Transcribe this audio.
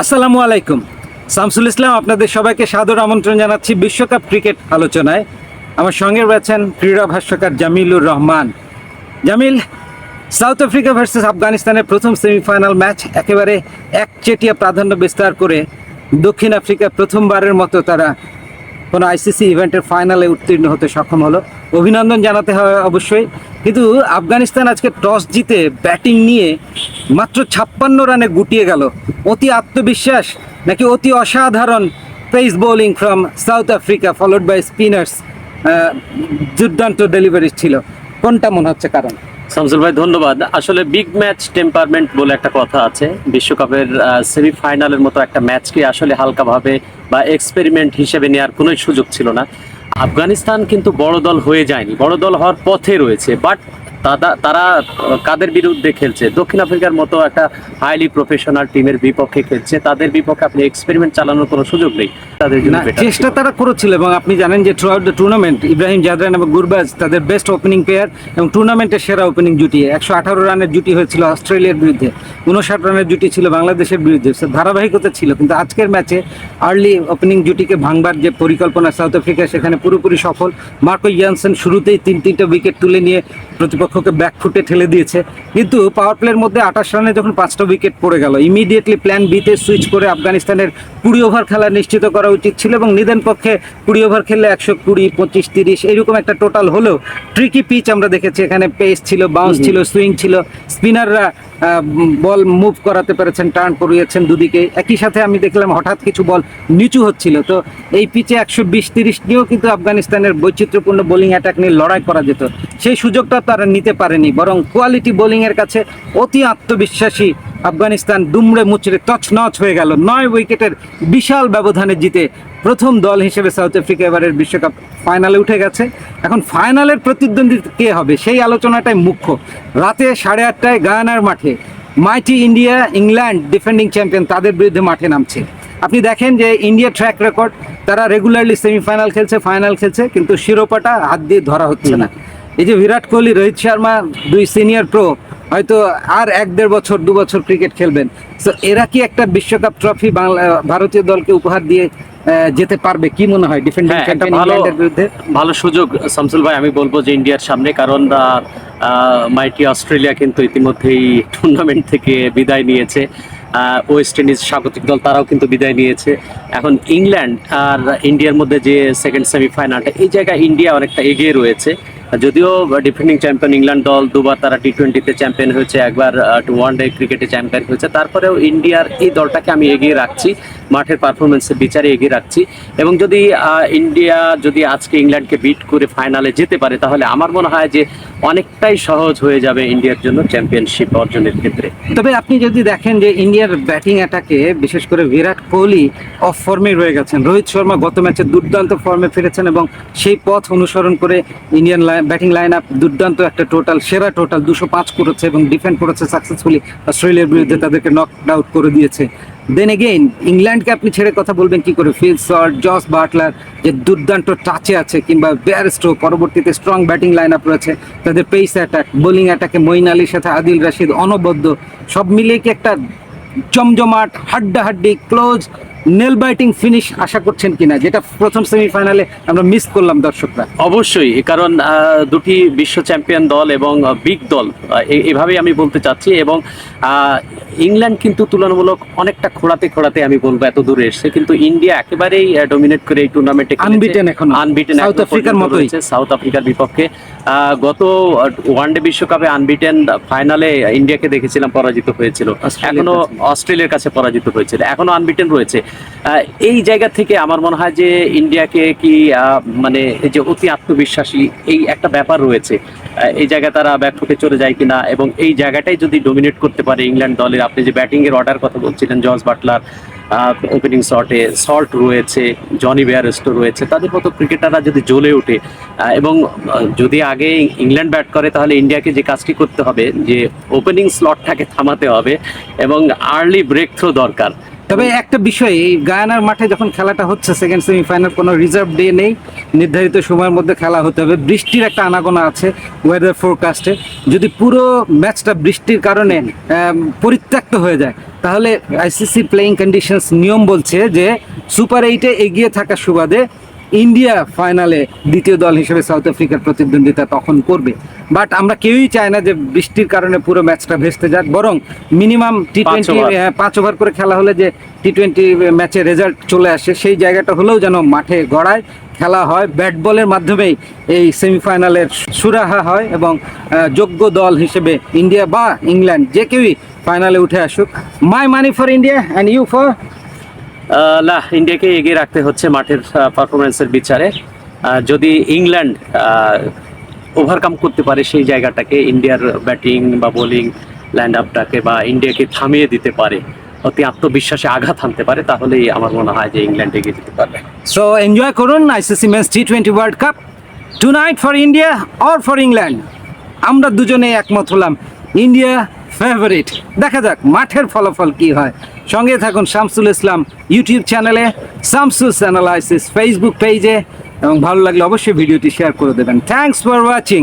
আসসালামু আলাইকুম। শামসুল ইসলাম, আপনাদের সবাইকে সাদর আমন্ত্রণ জানাচ্ছি বিশ্বকাপ ক্রিকেট আলোচনায়। আমার সঙ্গে রয়েছেন ক্রীড়া ভাষ্যকার Jamilur Rahman. Jamil, South Africa versus আফগানিস্তানের প্রথম সেমিফাইনাল ম্যাচ একেবারে একচেটিয়া প্রাধান্য বিস্তার করে দক্ষিণ আফ্রিকা প্রথমবারের মতো তারা কোনো আইসিসি ইভেন্টের ফাইনালে উত্তীর্ণ হতে সক্ষম হলো। অভিনন্দন জানাতে হয় অবশ্যই। কিন্তু আফগানিস্তান আজকে টস জিতে ব্যাটিং নিয়ে মাত্র ছাপ্পান্ন রানে গুটিয়ে গেল। অতি আত্মবিশ্বাস নাকি অতি অসাধারণ pace bowling from South Africa followed by spinners দুর্দান্ত ডেলিভারি ছিল। কোনটা মনে হচ্ছে কারণ? শামসুল ভাই, ধন্যবাদ। আসলে বিগ ম্যাচ টেম্পারমেন্ট বলে একটা কথা আছে। বিশ্বকাপের সেমিফাইনালের মতো একটা ম্যাচকে আসলে হালকাভাবে বা এক্সপেরিমেন্ট হিসেবে নেওয়ার কোনো সুযোগ ছিল না। আফগানিস্তান কিন্তু বড় দল হয়ে যায়নি বড় দল হওয়ার পথে রয়েছে বাট তারা তারা কাদের বিরুদ্ধে খেলছে? দক্ষিণ আফ্রিকার মতো একটা হাইলি প্রফেশনাল টিমের বিপক্ষে খেলছে। তাদের বিপক্ষে আপনি এক্সপেরিমেন্ট চালানোর কোনো সুযোগ নেই। তাদের জন্য চেষ্টা তারা করেছিল এবং আপনি জানেন যে throughout the tournament Ibrahim Zadran এবং গুরবাজ তাদের বেস্ট ওপেনিং প্লেয়ার এবং টুর্নামেন্টের সেরা ওপেনিং জুটি। একশো আঠারো রানের জুটি হয়েছিল অস্ট্রেলিয়ার বিরুদ্ধে উনষাট রানের জুটি ছিল বাংলাদেশের বিরুদ্ধে। ধারাবাহিকতা ছিল কিন্তু আজকের ম্যাচে আর্লি ওপেনিং জুটিকে ভাঙবার যে পরিকল্পনা সাউথ আফ্রিকা সেখানে পুরোপুরি সফল। মার্কো ইয়ানসেন শুরুতেই তিন তিনটা উইকেট তুলে নিয়ে প্রতিপক্ষকে ব্যাক ফুটে ঠেলে দিয়েছে। কিন্তু পাওয়ার প্লের মধ্যে আঠাশ রানে যখন পাঁচটা উইকেট পড়ে গেল ইমিডিয়েটলি প্ল্যান বিতে সুইচ করে আফগানিস্তানের কুড়ি ওভার খেলা নিশ্চিত করা উচিত ছিল এবং নিদেন পক্ষে কুড়ি ওভার খেললে একশো কুড়ি পঁচিশ তিরিশ এইরকম একটা টোটাল হলেও ট্রিকি পিচ আমরা দেখেছি। এখানে পেস ছিল বাউন্স ছিল সুইং ছিল স্পিনাররা বল মুভ করাতে পেরেছেন টার্ন করিয়েছেন দুদিকে। একই সাথে আমি দেখলাম হঠাৎ কিছু বল নিচু হচ্ছিল। তো এই পিচে একশো বিশ তিরিশ নিয়েও কিন্তু আফগানিস্তানের বৈচিত্র্যপূর্ণ বোলিং অ্যাটাক নিয়ে লড়াই করা যেত। সেই সুযোগটা তারা নিতে পারেনি, বরং কোয়ালিটি বোলিংয়ের কাছে অতি আত্মবিশ্বাসী আফগানিস্তান দুমড়ে মুচড়ে তছনছ হয়ে গেল। নয় উইকেটের বিশাল ব্যবধানে জিতে প্রথম দল হিসেবে সাউথ আফ্রিকা এবারের বিশ্বকাপ ফাইনালে উঠে গেছে। এখন ফাইনালের প্রতিদ্বন্দ্বী কে হবে, সেই আলোচনাটাই মুখ্য। রাতে সাড়ে আটটায় গায়ানার মাঠে mighty India, England defending champion তাদের বিরুদ্ধে মাঠে নামছে। আপনি দেখেন যে ইন্ডিয়া ট্র্যাক রেকর্ড তারা রেগুলারলি সেমিফাইনাল খেলছে ফাইনাল খেলছে, কিন্তু শিরোপাটা হাত দিয়ে ধরা হচ্ছে না। এই যে বিরাট কোহলি রোহিত শর্মা দুই সিনিয়র প্রো হয়তো আর এক দেড় বছর দু বছর ক্রিকেট খেলবেন। তো এরা কি একটা বিশ্বকাপ ট্রফি বাংলা ভারতীয় দলকে উপহার দিয়ে যেতে পারবে? কি মনে হয়? ডিফেন্ডিং হ্যাঁ, ভালো ইংল্যান্ডের বিরুদ্ধে? ভালো সুযোগ শামসুল ভাই আমি বলব যে ইন্ডিয়ার সামনে কারণ মাইটি অস্ট্রেলিয়া কিন্তু ইতিমধ্যেই টুর্নামেন্ট থেকে বিদায় নিয়েছে। ওয়েস্ট ইন্ডিজ স্বাগতিক দল তারাও কিন্তু বিদায় নিয়েছে। এখন ইংল্যান্ড আর ইন্ডিয়ার মধ্যে যে সেকেন্ড সেমিফাইনালটা এই জায়গায় ইন্ডিয়া অনেকটা এগিয়ে রয়েছে। যদিও ডিফেন্ডিং চ্যাম্পিয়ন ইংল্যান্ড দল দুবার তারা টি টোয়েন্টিতে চ্যাম্পিয়ন হয়েছে, একবার ওয়ান ডে ক্রিকেটে চ্যাম্পিয়ন হয়েছে। তারপরেও ইন্ডিয়ার এই দলটাকে আমি এগিয়ে রাখছি, মাঠের পারফরমেন্সের বিচারে এগিয়ে রাখছি। এবং যদি ইন্ডিয়া যদি আজকে ইংল্যান্ডকে বিট করে ফাইনালে যেতে পারে, তাহলে আমার মনে হয় যে অনেকটাই সহজ হয়ে যাবে ইন্ডিয়ার জন্য চ্যাম্পিয়নশিপ অর্জনের ক্ষেত্রে। তবে আপনি যদি দেখেন যে ইন্ডিয়ার ব্যাটিং অ্যাটাকে বিশেষ করে বিরাট কোহলি অফ ফর্মে রয়ে গেছেন। রোহিত শর্মা গত ম্যাচে দুর্দান্ত ফর্মে ফিরেছেন এবং সেই পথ অনুসরণ করে ইন্ডিয়ান ব্যাটিং লাইন আপ দুর্দান্ত একটা টোটাল সেরা টোটাল দুশো পাঁচ করেছে এবং ডিফেন্ড করেছে সাকসেসফুলি অস্ট্রেলিয়ার বিরুদ্ধে তাদেরকে নক আউট করে দিয়েছে। দেন এগেইন ইংল্যান্ডকে আপনি ছেড়ে কথা বলবেন কি করে? ফিল শর্ট জস বাটলার যে দুর্দান্ত টাচে আছে কিংবা বেয়ার স্ট্রো পরবর্তীতে স্ট্রং ব্যাটিং লাইন আপ রয়েছে, তাদের পেস অ্যাটাক বোলিং অ্যাটাকে মঈন আলীর সাথে আদিল রাশিদ অনবদ্য, সব মিলিয়ে কি একটা জমজমাট, হাড্ডাহাড্ডি ক্লোজ নেল বাইটিং ফিনিশ আশা করছেন কিনা, যেটা প্রথম সেমিফাইনালে আমরা মিস করলাম দর্শকরা। অবশ্যই কারণ দুটি বিশ্ব চ্যাম্পিয়ন দল এবং বিগ দল এভাবেই আমি বলতে চাচ্ছি এবং ইংল্যান্ড কিন্তু তুলনামূলক অনেকটা খোড়াতে খোড়াতে আমি বলব এত দূরে এসছে। কিন্তু ইন্ডিয়া একেবারেই ডোমিনেট করে এই টুর্নামেন্টে Unbeaten এখনও। আনবিটেন South Africa র মতোই। সাউথ আফ্রিকার বিপক্ষে। গত ওয়ানডে বিশ্বকাপে আনবিটেন ফাইনালে ইন্ডিয়াকে দেখেছিলাম পরাজিত হয়েছিল। এখনও অস্ট্রেলিয়ার কাছে পরাজিত হয়েছিল। এখনও আনবিটেন রয়েছে। আহ, এই জায়গা থেকে আমার মনে হয় যে ইন্ডিয়াকে কি আহ, মানে এই যে অতি আত্মবিশ্বাসী এই একটা ব্যাপার রয়েছে। এই জায়গায় তারা ব্যাকফুটে চলে যায় কিনা এবং এই জায়গাটাই যদি ডোমিনেট করতে পারে ইংল্যান্ড দলের, আপনি যে ব্যাটিং এর অর্ডার কথা বলছিলেন, জর্জ বাটলার ওপেনিং শটে সল্ট রয়েছে, জনি বেয়ারেস্টো রয়েছে, তাদের মতো ক্রিকেটাররা যদি জ্বলে ওঠে এবং যদি আগে ইংল্যান্ড ব্যাট করে, তাহলে ইন্ডিয়াকে যে কাজটি করতে হবে, যে ওপেনিং স্লটটাকে থামাতে হবে এবং আর্লি ব্রেক থ্রো দরকার। তবে একটা বিষয়, এই গায়ানার মাঠে যখন খেলাটা হচ্ছে সেকেন্ড সেমিফাইনাল কোনো রিজার্ভ ডে নেই। নির্ধারিত সময়ের মধ্যে খেলা হতে হবে। বৃষ্টির একটা আনাগোনা আছে ওয়েদার ফোরকাস্টে যদি পুরো ম্যাচটা বৃষ্টির কারণে পরিত্যক্ত হয়ে যায়, তাহলে আইসিসি প্লেয়িং কন্ডিশনস নিয়ম বলছে যে সুপার এইটে এগিয়ে থাকার সুবাদে ইন্ডিয়া ফাইনালে দ্বিতীয় দল হিসেবে সাউথ আফ্রিকার প্রতিদ্বন্দ্বিতা তখন করবে। বাট আমরা কেউই চাই না যে বৃষ্টির কারণে পুরো ম্যাচটা ভেস্তে যাক বরং মিনিমাম টি টোয়েন্টি পাঁচ ওভার করে খেলা হলে যে টি টোয়েন্টি ম্যাচের রেজাল্ট চলে আসে সেই জায়গাটা হলেও যেন মাঠে গড়ায় খেলা হয়। ব্যাট বলের মাধ্যমেই এই সেমিফাইনালের সুরাহা হয় এবং যোগ্য দল হিসেবে ইন্ডিয়া বা ইংল্যান্ড যে কেউই ফাইনালে উঠে আসুক। My money for India and you for না, ইন্ডিয়াকে এগিয়ে রাখতে হচ্ছে মাঠের পারফরমেন্সের বিচারে। যদি ইংল্যান্ড ওভারকাম করতে পারে সেই জায়গাটাকে, ইন্ডিয়ার ব্যাটিং বা বোলিং ল্যান্ড আপটাকে বা ইন্ডিয়াকে থামিয়ে দিতে পারে, অতি আত্মবিশ্বাসে আঘাত আনতে পারে, তাহলেই আমার মনে হয় যে ইংল্যান্ড এগিয়ে যেতে পারবে। সো এনজয় করুন ICC men's T twenty World Cup tonight for India or for England আমরা দুজনে একমত হলাম, ইন্ডিয়া ফেভারিট দেখা যাক মাঠের ফলাফল কি হয়। সঙ্গে থাকুন শামসুল ইসলাম ইউটিউব চ্যানেলে, শামসুল অ্যানালাইসিস ফেসবুক পেজে এবং ভালো লাগলে অবশ্যই ভিডিওটি শেয়ার করে দেবেন। Thanks for watching